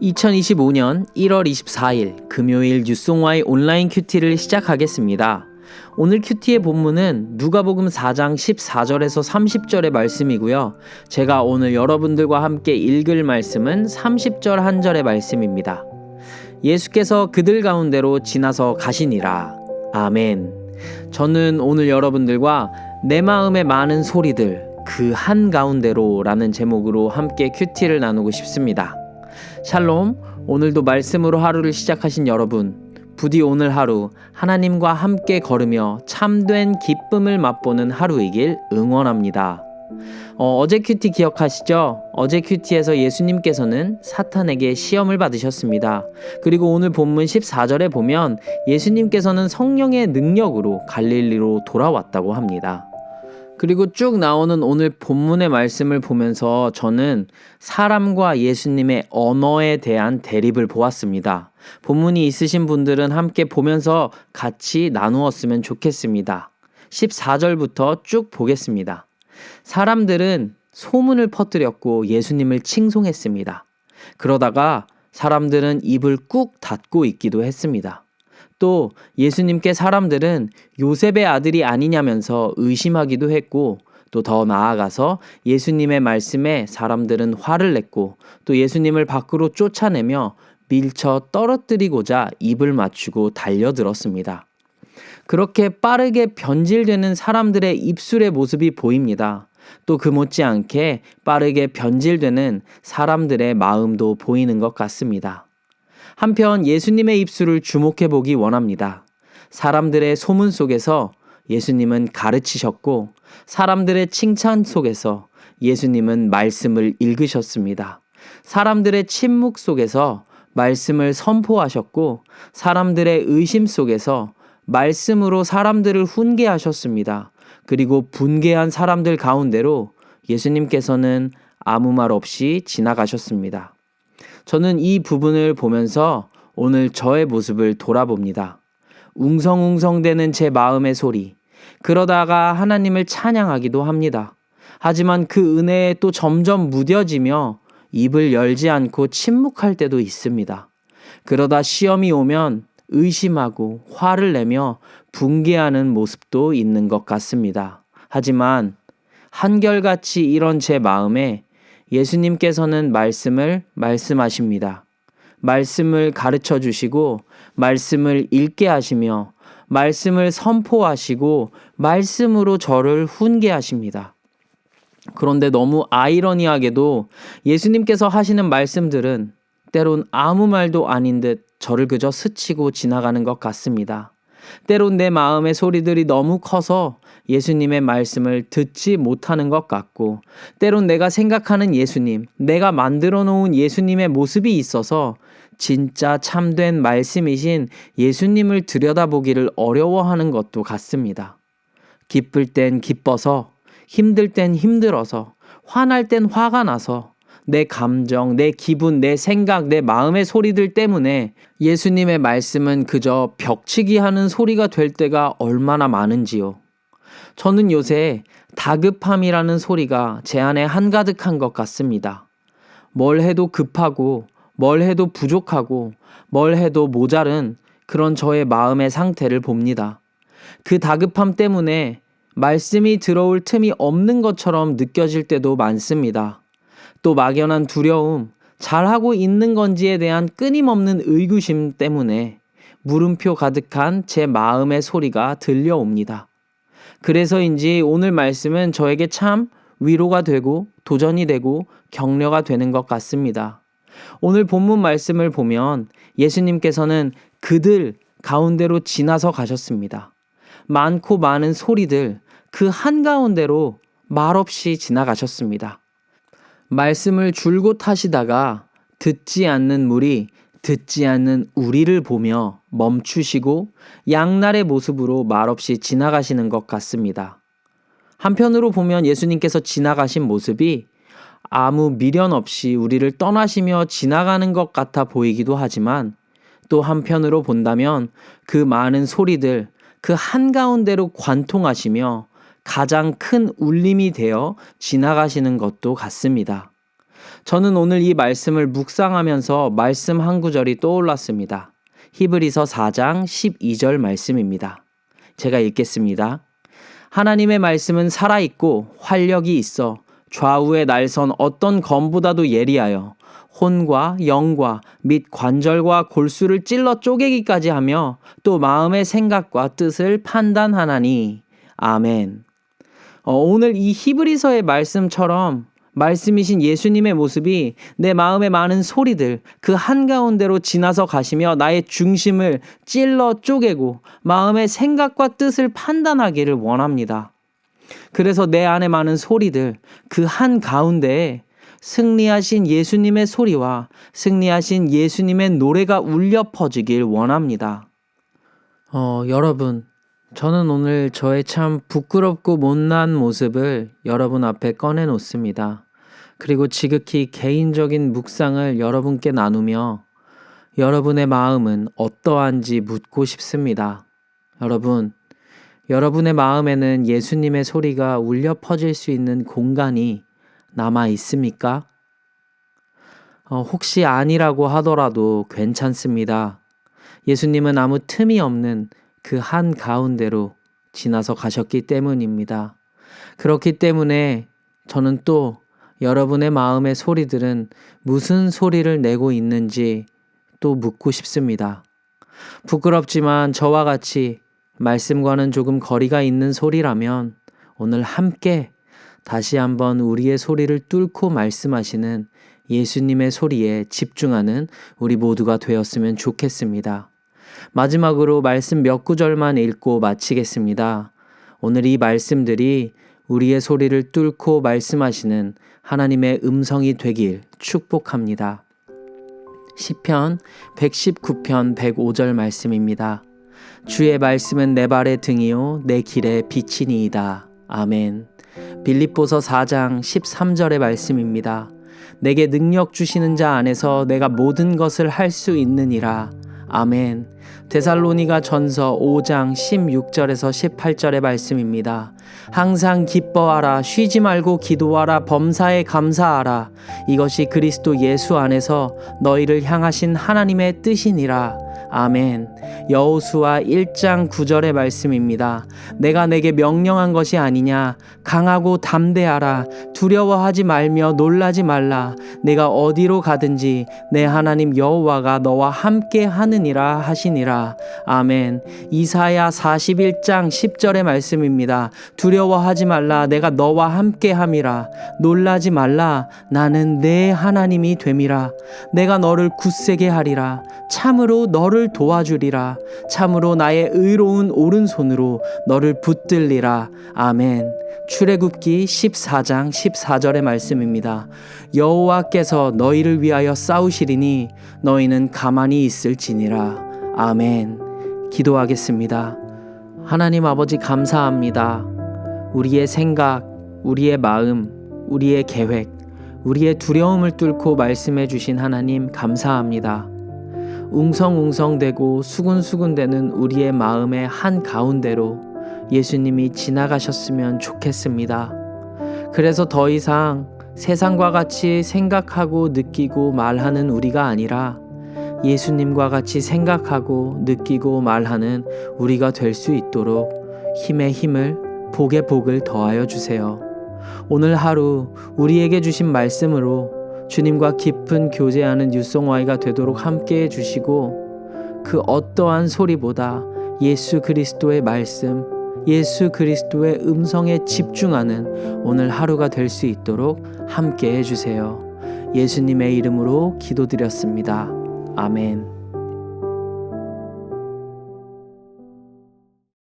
2025년 1월 24일 금요일 뉴송와의 온라인 큐티를 시작하겠습니다. 오늘 큐티의 본문은 누가복음 4장 14절에서 30절의 말씀이고요. 제가 오늘 여러분들과 함께 읽을 말씀은 30절 한 절의 말씀입니다. 예수께서 그들 가운데로 지나서 가시니라. 아멘. 저는 오늘 여러분들과 내 마음의 많은 소리들 그 한 가운데로 라는 제목으로 함께 큐티를 나누고 싶습니다. 샬롬, 오늘도 말씀으로 하루를 시작하신 여러분, 부디 오늘 하루 하나님과 함께 걸으며 참된 기쁨을 맛보는 하루이길 응원합니다. 어, 제 큐티 기억하시죠? 어제 큐티에서 예수님께서는 사탄에게 시험을 받으셨습니다. 그리고 오늘 본문 14절에 보면 예수님께서는 성령의 능력으로 갈릴리로 돌아왔다고 합니다. 그리고 쭉 나오는 오늘 본문의 말씀을 보면서 저는 사람과 예수님의 언어에 대한 대립을 보았습니다. 본문이 있으신 분들은 함께 보면서 같이 나누었으면 좋겠습니다. 14절부터 쭉 보겠습니다. 사람들은 소문을 퍼뜨렸고 예수님을 칭송했습니다. 그러다가 사람들은 입을 꾹 닫고 있기도 했습니다. 또 예수님께 사람들은 요셉의 아들이 아니냐면서 의심하기도 했고 또 더 나아가서 예수님의 말씀에 사람들은 화를 냈고 또 예수님을 밖으로 쫓아내며 밀쳐 떨어뜨리고자 입을 맞추고 달려들었습니다. 그렇게 빠르게 변질되는 사람들의 입술의 모습이 보입니다. 또 그 못지않게 빠르게 변질되는 사람들의 마음도 보이는 것 같습니다. 한편 예수님의 입술을 주목해 보기 원합니다. 사람들의 소문 속에서 예수님은 가르치셨고 사람들의 칭찬 속에서 예수님은 말씀을 읽으셨습니다. 사람들의 침묵 속에서 말씀을 선포하셨고 사람들의 의심 속에서 말씀으로 사람들을 훈계하셨습니다. 그리고 분개한 사람들 가운데로 예수님께서는 아무 말 없이 지나가셨습니다. 저는 이 부분을 보면서 오늘 저의 모습을 돌아봅니다. 웅성웅성대는 제 마음의 소리. 그러다가 하나님을 찬양하기도 합니다. 하지만 그 은혜에 또 점점 무뎌지며 입을 열지 않고 침묵할 때도 있습니다. 그러다 시험이 오면 의심하고 화를 내며 붕괴하는 모습도 있는 것 같습니다. 하지만 한결같이 이런 제 마음에 예수님께서는 말씀을 말씀하십니다. 말씀을 가르쳐 주시고 말씀을 읽게 하시며 말씀을 선포하시고 말씀으로 저를 훈계하십니다. 그런데 너무 아이러니하게도 예수님께서 하시는 말씀들은 때론 아무 말도 아닌 듯 저를 그저 스치고 지나가는 것 같습니다. 때론 내 마음의 소리들이 너무 커서 예수님의 말씀을 듣지 못하는 것 같고, 때론 내가 생각하는 예수님, 내가 만들어 놓은 예수님의 모습이 있어서 진짜 참된 말씀이신 예수님을 들여다보기를 어려워하는 것도 같습니다. 기쁠 땐 기뻐서, 힘들 땐 힘들어서, 화날 땐 화가 나서, 내 감정, 내 기분, 내 생각, 내 마음의 소리들 때문에 예수님의 말씀은 그저 벽치기 하는 소리가 될 때가 얼마나 많은지요. 저는 요새 다급함이라는 소리가 제 안에 한가득한 것 같습니다. 뭘 해도 급하고, 뭘 해도 부족하고, 뭘 해도 모자른 그런 저의 마음의 상태를 봅니다. 그 다급함 때문에 말씀이 들어올 틈이 없는 것처럼 느껴질 때도 많습니다. 또 막연한 두려움, 잘하고 있는 건지에 대한 끊임없는 의구심 때문에 물음표 가득한 제 마음의 소리가 들려옵니다. 그래서인지 오늘 말씀은 저에게 참 위로가 되고 도전이 되고 격려가 되는 것 같습니다. 오늘 본문 말씀을 보면 예수님께서는 그들 가운데로 지나서 가셨습니다. 많고 많은 소리들 그 한가운데로 말없이 지나가셨습니다. 말씀을 줄곧 하시다가 듣지 않는 물이 듣지 않는 우리를 보며 멈추시고 양날의 모습으로 말없이 지나가시는 것 같습니다. 한편으로 보면 예수님께서 지나가신 모습이 아무 미련 없이 우리를 떠나시며 지나가는 것 같아 보이기도 하지만 또 한편으로 본다면 그 많은 소리들 그 한가운데로 관통하시며 가장 큰 울림이 되어 지나가시는 것도 같습니다. 저는 오늘 이 말씀을 묵상하면서 말씀 한 구절이 떠올랐습니다. 히브리서 4장 12절 말씀입니다. 제가 읽겠습니다. 하나님의 말씀은 살아있고 활력이 있어 좌우의 날선 어떤 검보다도 예리하여 혼과 영과 및 관절과 골수를 찔러 쪼개기까지 하며 또 마음의 생각과 뜻을 판단하나니 아멘. 어, 오늘 이 히브리서의 말씀처럼 말씀이신 예수님의 모습이 내 마음의 많은 소리들 그 한가운데로 지나서 가시며 나의 중심을 찔러 쪼개고 마음의 생각과 뜻을 판단하기를 원합니다. 그래서 내 안에 많은 소리들 그 한가운데에 승리하신 예수님의 소리와 승리하신 예수님의 노래가 울려 퍼지길 원합니다. 어, 여러분, 저는 오늘 저의 참 부끄럽고 못난 모습을 여러분 앞에 꺼내 놓습니다. 그리고 지극히 개인적인 묵상을 여러분께 나누며 여러분의 마음은 어떠한지 묻고 싶습니다. 여러분, 여러분의 마음에는 예수님의 소리가 울려 퍼질 수 있는 공간이 남아 있습니까? 어, 혹시 아니라고 하더라도 괜찮습니다. 예수님은 아무 틈이 없는 그 한 가운데로 지나서 가셨기 때문입니다. 그렇기 때문에 저는 또 여러분의 마음의 소리들은 무슨 소리를 내고 있는지 또 묻고 싶습니다. 부끄럽지만 저와 같이 말씀과는 조금 거리가 있는 소리라면 오늘 함께 다시 한번 우리의 소리를 뚫고 말씀하시는 예수님의 소리에 집중하는 우리 모두가 되었으면 좋겠습니다. 마지막으로 말씀 몇 구절만 읽고 마치겠습니다. 오늘 이 말씀들이 우리의 소리를 뚫고 말씀하시는 하나님의 음성이 되길 축복합니다. 시편 119편 105절 말씀입니다. 주의 말씀은 내 발의 등이요 내 길의 빛이니이다. 아멘. 빌립보서 4장 13절의 말씀입니다. 내게 능력 주시는 자 안에서 내가 모든 것을 할 수 있느니라. 아멘. 데살로니가 전서 5장 16절에서 18절의 말씀입니다. 항상 기뻐하라, 쉬지 말고 기도하라, 범사에 감사하라. 이것이 그리스도 예수 안에서 너희를 향하신 하나님의 뜻이니라. 아멘. 여호수아 1장 9절의 말씀입니다. 내가 내게 명령한 것이 아니냐. 강하고 담대하라. 두려워하지 말며 놀라지 말라. 내가 어디로 가든지 내 하나님 여호와가 너와 함께 하느니라 하시니라. 아멘. 이사야 41장 10절의 말씀입니다. 두려워하지 말라. 내가 너와 함께 함이라. 놀라지 말라. 나는 내 하나님이 됨이라. 내가 너를 굳세게 하리라. 참으로 너를 도와주리라. 참으로 나의 의로운 오른손으로 너를 붙들리라. 아멘. 출애굽기 14장 14절의 말씀입니다. 여호와께서 너희를 위하여 싸우시리니 너희는 가만히 있을지니라. 아멘. 기도하겠습니다. 하나님 아버지 감사합니다. 우리의 생각, 우리의 마음, 우리의 계획, 우리의 두려움을 뚫고 말씀해 주신 하나님 감사합니다. 웅성웅성되고 수근수근되는 우리의 마음의 한 가운데로 예수님이 지나가셨으면 좋겠습니다. 그래서 더 이상 세상과 같이 생각하고 느끼고 말하는 우리가 아니라 예수님과 같이 생각하고 느끼고 말하는 우리가 될 수 있도록 힘의 힘을 복의 복을 더하여 주세요. 오늘 하루 우리에게 주신 말씀으로 주님과 깊은 교제하는 유송와이가 되도록 함께 해 주시고 그 어떠한 소리보다 예수 그리스도의 말씀, 예수 그리스도의 음성에 집중하는 오늘 하루가 될 수 있도록 함께 해 주세요. 예수님의 이름으로 기도드렸습니다. 아멘.